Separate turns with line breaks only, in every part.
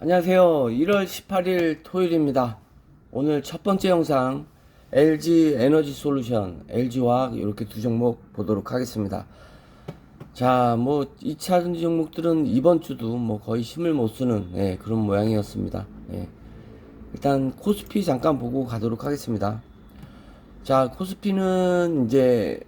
안녕하세요. 1월 18일 토요일입니다. 오늘 첫 번째 영상 LG 에너지 솔루션, LG화학 이렇게 두 종목 보도록 하겠습니다. 자, 뭐 2차 전지 종목들은 이번 주도 뭐 거의 힘을 못 쓰는 예, 그런 모양이었습니다. 예. 일단 코스피 잠깐 보고 가도록 하겠습니다. 자, 코스피는 이제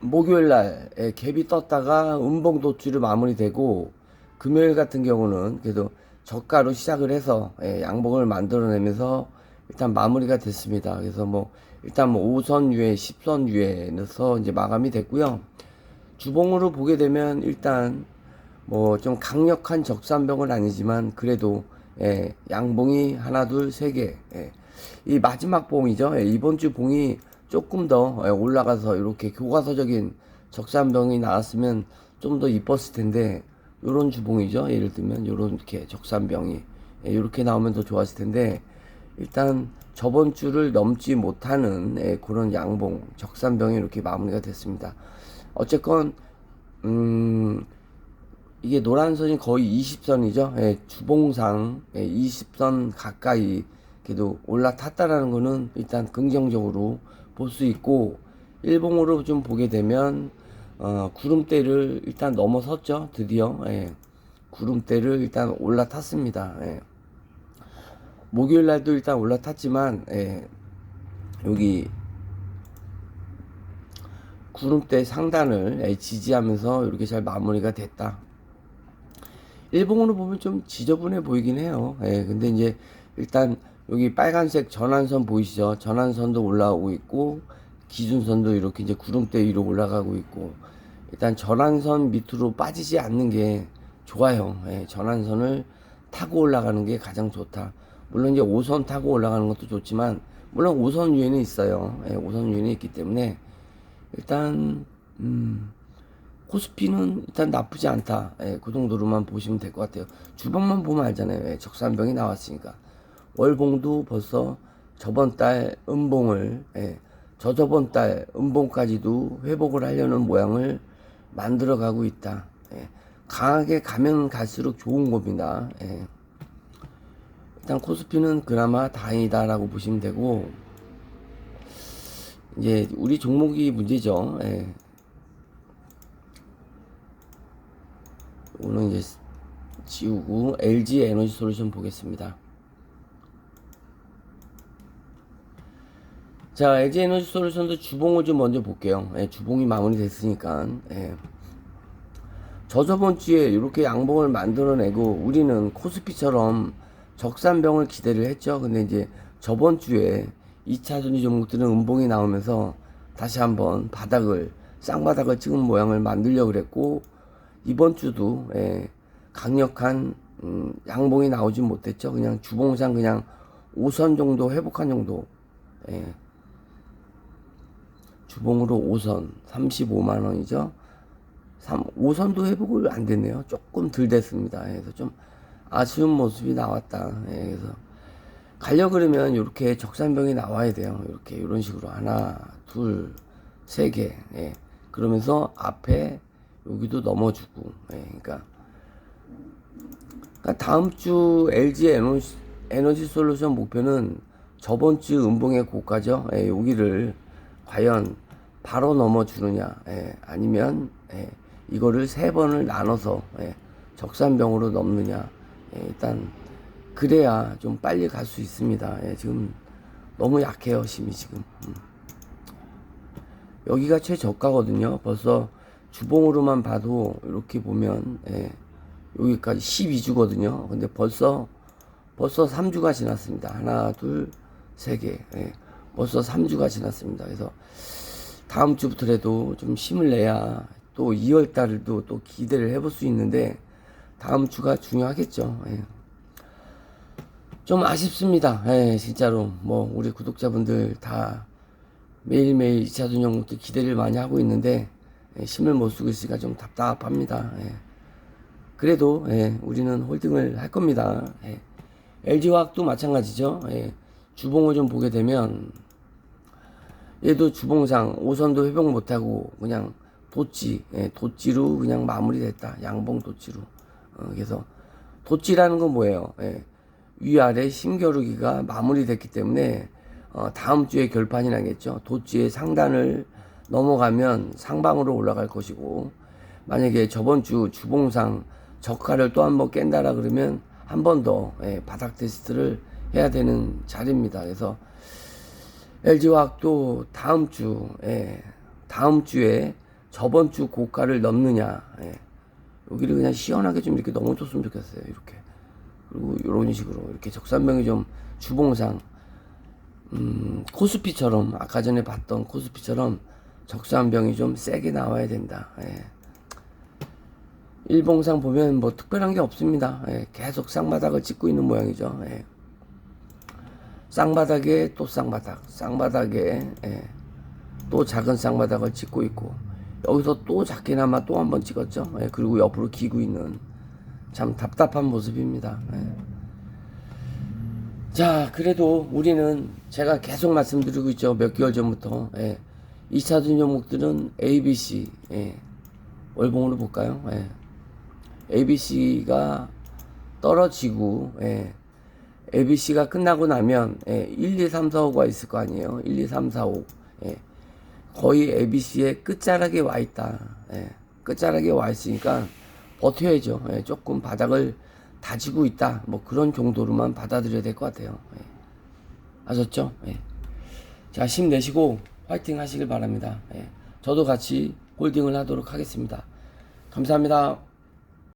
목요일 날 예, 갭이 떴다가 음봉 도출이 마무리되고 금요일 같은 경우는 그래도 저가로 시작을 해서 예, 양봉을 만들어내면서 일단 마무리가 됐습니다. 그래서 뭐 일단 뭐 5선 위에 10선 위에서 이제 마감이 됐고요. 주봉으로 보게 되면 일단 뭐 좀 강력한 적산병은 아니지만 그래도 예, 양봉이 하나 둘세 개. 예. 이 마지막 봉이죠. 예, 이번 주 봉이 조금 더 예, 올라가서 이렇게 교과서적인 적산병이 나왔으면 좀 더 이뻤을 텐데 요런 주봉이죠. 예를 들면 요런 이렇게 적산병이 예, 이렇게 나오면 더 좋았을 텐데 일단 저번 주를 넘지 못하는 예, 그런 양봉 적산병이 이렇게 마무리가 됐습니다. 어쨌건 음 이게 노란 선이 거의 20선이죠. 예, 주봉상 예, 20선 가까이 그래도 올라탔다라는 거는 일단 긍정적으로 볼 수 있고 일봉으로 좀 보게 되면 어, 구름대를 일단 넘어섰죠. 드디어 예, 구름대를 일단 올라탔습니다. 예. 목요일 날도 일단 올라탔지만 예, 여기 구름대 상단을 예, 지지하면서 이렇게 잘 마무리가 됐다. 일봉으로 보면 좀 지저분해 보이긴 해요. 예, 근데 이제 일단 여기 빨간색 전환선 보이시죠? 전환선도 올라오고 있고 기준선도 이렇게 이제 구름대 위로 올라가고 있고 일단 전환선 밑으로 빠지지 않는 게 좋아요. 예, 전환선을 타고 올라가는 게 가장 좋다. 물론 이제 5선 타고 올라가는 것도 좋지만 물론 5선 위에는 있어요. 예, 5선 위에는 있기 때문에 일단 음, 코스피는 일단 나쁘지 않다. 예, 그 정도로만 보시면 될 것 같아요. 주방만 보면 알잖아요. 예, 적산병이 나왔으니까. 월봉도 벌써 저번 달 음봉을, 예, 저저번 달 음봉까지도 회복을 하려는 모양을 만들어 가고 있다. 예, 강하게 가면 갈수록 좋은 겁니다. 예. 일단 코스피는 그나마 다행이다라고 보시면 되고, 이제 우리 종목이 문제죠. 예. 오늘 이제 지우고 LG 에너지 솔루션 보겠습니다. 자, LG 에너지 솔루션도 주봉을 좀 먼저 볼게요. 예, 주봉이 마무리됐으니까. 예. 저저번 주에 이렇게 양봉을 만들어내고 우리는 코스피처럼 적산병을 기대를 했죠. 근데 이제 저번 주에 2차 전지 종목들은 음봉이 나오면서 다시 한번 바닥을 쌍바닥을 찍은 모양을 만들려고 그랬고 이번 주도 예, 강력한 음, 양봉이 나오진 못했죠. 그냥 주봉상 그냥 5선 정도 회복한 정도. 예. 주봉으로 5선 35만 원이죠. 3, 5선도 회복을 안 됐네요. 조금 덜 됐습니다. 그래서 좀 아쉬운 모습이 나왔다. 예, 그래서 가려 그러면 이렇게 적산병이 나와야 돼요. 이렇게 이런 식으로 하나, 둘, 세 개. 예. 그러면서 앞에 여기도 넘어주고. 예, 그러니까, 그러니까 다음 주 LG 에너지, 에너지 솔루션 목표는 저번 주 음봉의 고가죠. 예, 여기를 과연 바로 넘어주느냐, 예, 아니면 예, 이거를 세 번을 나눠서 예, 적산병으로 넘느냐. 예, 일단 그래야 좀 빨리 갈 수 있습니다. 예, 지금 너무 약해요, 힘이 지금. 음. 여기가 최저가거든요. 벌써 주봉으로만 봐도 이렇게 보면 예, 여기까지 12주거든요. 근데 벌써 벌써 3주가 지났습니다. 하나, 둘, 세 개. 예, 벌써 3주가 지났습니다. 그래서 다음 주부터라도 좀 힘을 내야 또 2월 달도 또 기대를 해볼 수 있는데 다음 주가 중요하겠죠. 예. 좀 아쉽습니다. 예, 진짜로. 뭐, 우리 구독자분들 다 매일매일 2차 전용목도 기대를 많이 하고 있는데, 예, 힘을 못 쓰고 있으니까 좀 답답합니다. 예. 그래도, 예, 우리는 홀딩을 할 겁니다. 예. LG화학도 마찬가지죠. 예. 주봉을 좀 보게 되면, 얘도 주봉상 5선도 회복 못하고, 그냥 도치, 예, 도치로 그냥 마무리됐다. 양봉 도치로. 어, 그래서, 도찌라는 건 뭐예요? 예. 위아래 힘겨루기가 마무리됐기 때문에 어, 다음 주에 결판이 나겠죠. 도찌의 상단을 넘어가면 상방으로 올라갈 것이고 만약에 저번 주 주봉상 저가를 또 한 번 깬다라 그러면 한 번더 예, 바닥 테스트를 해야 되는 자리입니다. 그래서 LG화학도 다음 주, 예, 다음 주에 저번 주 고가를 넘느냐, 예, 여기를 그냥 시원하게 좀 이렇게 넘어줬으면 좋겠어요. 이렇게. 그리고 이런 식으로 이렇게 적산병이 좀 주봉상, 음, 코스피처럼 아까 전에 봤던 코스피처럼 적산병이 좀 세게 나와야 된다. 예. 일봉상 보면 뭐 특별한 게 없습니다. 예, 계속 쌍바닥을 찍고 있는 모양이죠. 예. 쌍바닥에 또 쌍바닥, 쌍바닥에 예, 또 작은 쌍바닥을 찍고 있고 여기서 또 작게나마 또 한 번 찍었죠. 예, 그리고 옆으로 기고 있는 참 답답한 모습입니다. 예. 자, 그래도 우리는 제가 계속 말씀드리고 있죠. 몇 개월 전부터 예, 2차전 종목들은 ABC 예, 월봉으로 볼까요? 예. ABC가 떨어지고 예. ABC가 끝나고 나면 예, 1, 2, 3, 4, 5가 있을 거 아니에요. 1, 2, 3, 4, 5. 예. 거의 ABC의 끝자락에 와 있다. 예. 끝자락에 와 있으니까 버텨야죠. 예. 조금 바닥을 다지고 있다. 뭐 그런 정도로만 받아들여야 될 것 같아요. 예. 아셨죠? 예. 자, 힘내시고 화이팅 하시길 바랍니다. 예. 저도 같이 홀딩을 하도록 하겠습니다. 감사합니다.